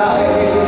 die.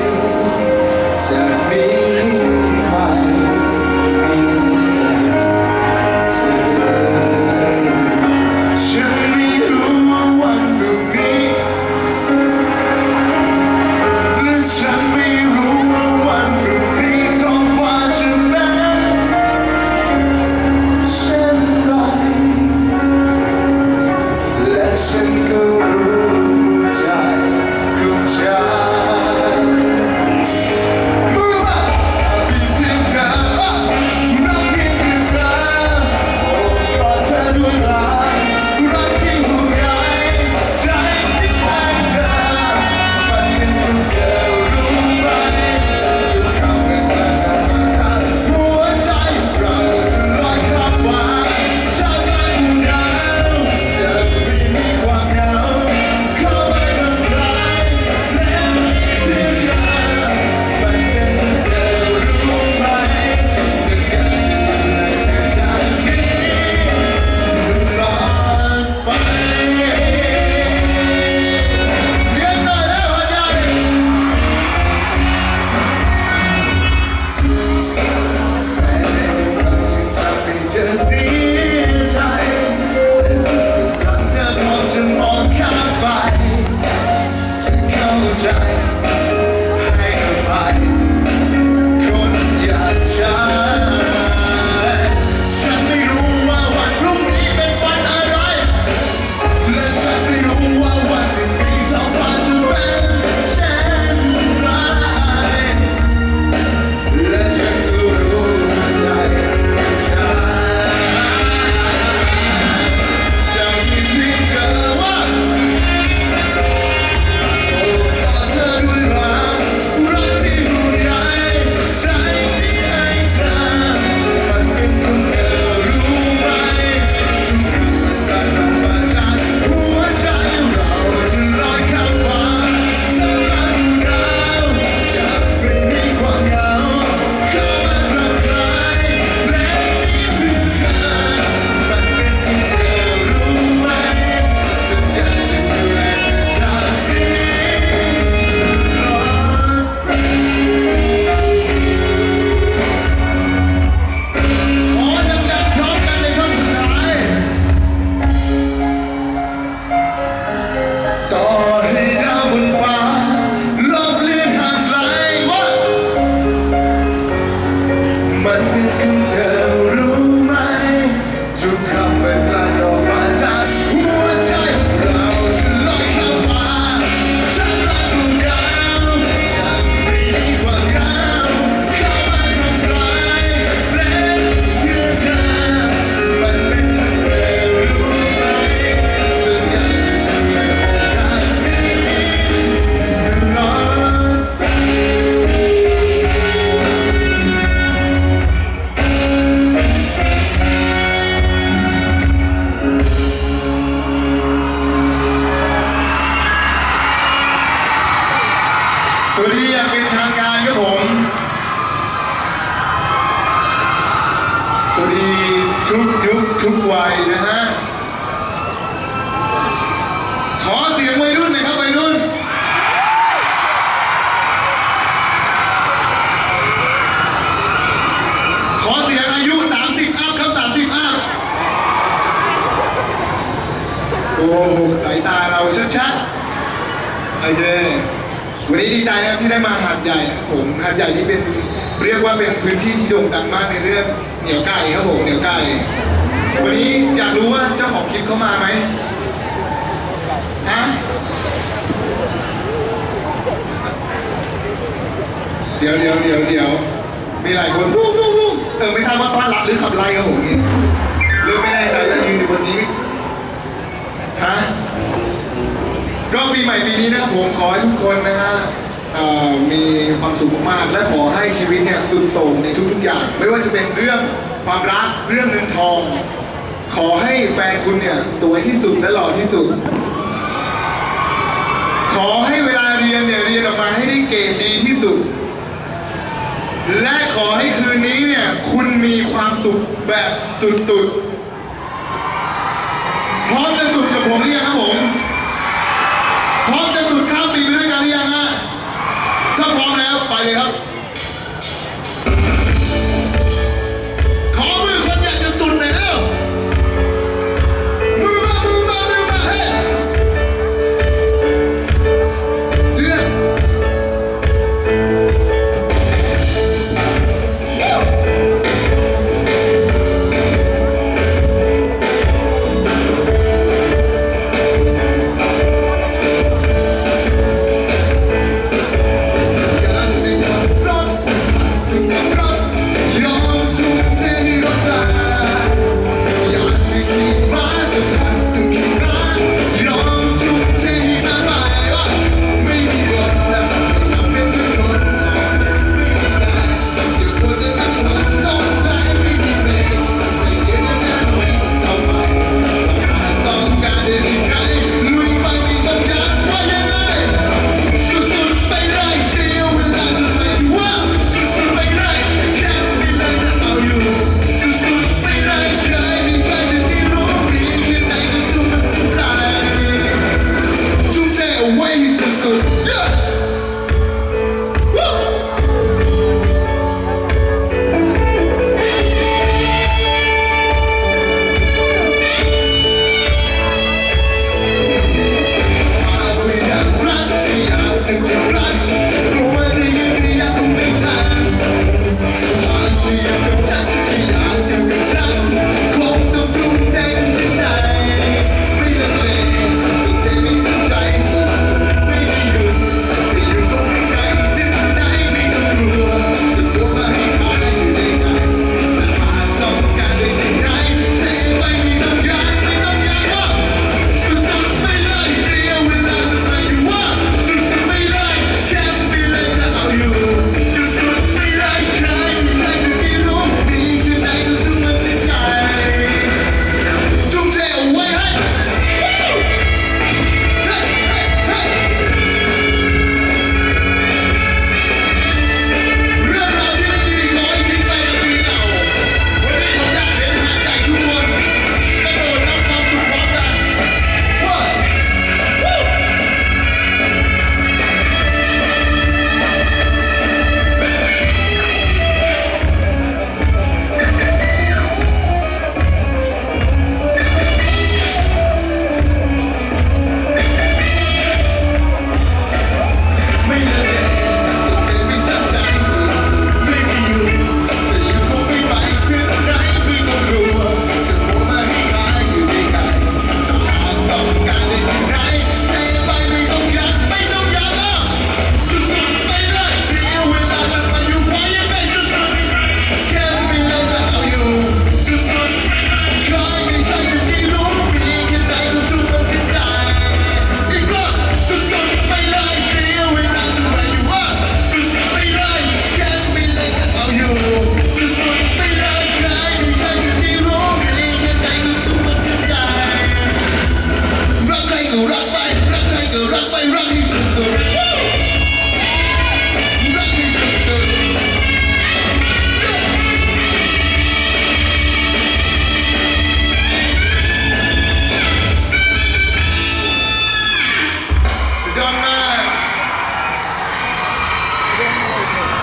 ทุกวัยนะฮะ ขอเสียงวัยรุ่นหน่อยครับวัยรุ่น ขอเสียงอายุ 30 อัพครับ 30 อัพ โอ้โหสายตาเราชัดๆโอเควันนี้ดีใจนะครับที่ได้มาหาดใหญ่นะผมหาดใหญ่นี่เป็นเรียกว่าเป็นพื้นที่ที่โด่งดังมากในเรื่องเหนียวไก่ครับผมเหนียวไก่ วันนี้อยากรู้ว่าเจ้าของคลิปเขามาไหมฮะเดี๋ยวเดี๋ยวเดี๋ยวเดี๋ยวมีหลายคนวู้วู้วู้เออไม่ทราบว่าต้อนรับหรือขับไล่ครับผมนี่เริ่มไม่แน่ใจแล้วยืนอยู่บนนี้ฮะก็ปีใหม่ปีนี้นะครับผมขอให้ทุกคนนะฮะ มีความสุขมากๆและขอให้ชีวิตเนี่ยสุดโต่งในทุกๆอย่าง ไม่ว่าจะเป็นเรื่องความรักเรื่องเงินทอง ขอให้แฟนคุณเนี่ยสวยที่สุดและหล่อที่สุด ขอให้เวลาเรียนเนี่ยเรียนออกมาให้ได้เกรดดีที่สุด และขอให้คืนนี้เนี่ยคุณมีความสุขแบบสุดๆพร้อมจะสุดกับผมหรือยังครับผม พร้อมจะสุดข้ามปีไปด้วยกันหรือยังฮะถ้าพร้อมแล้ว ไปเลยครับ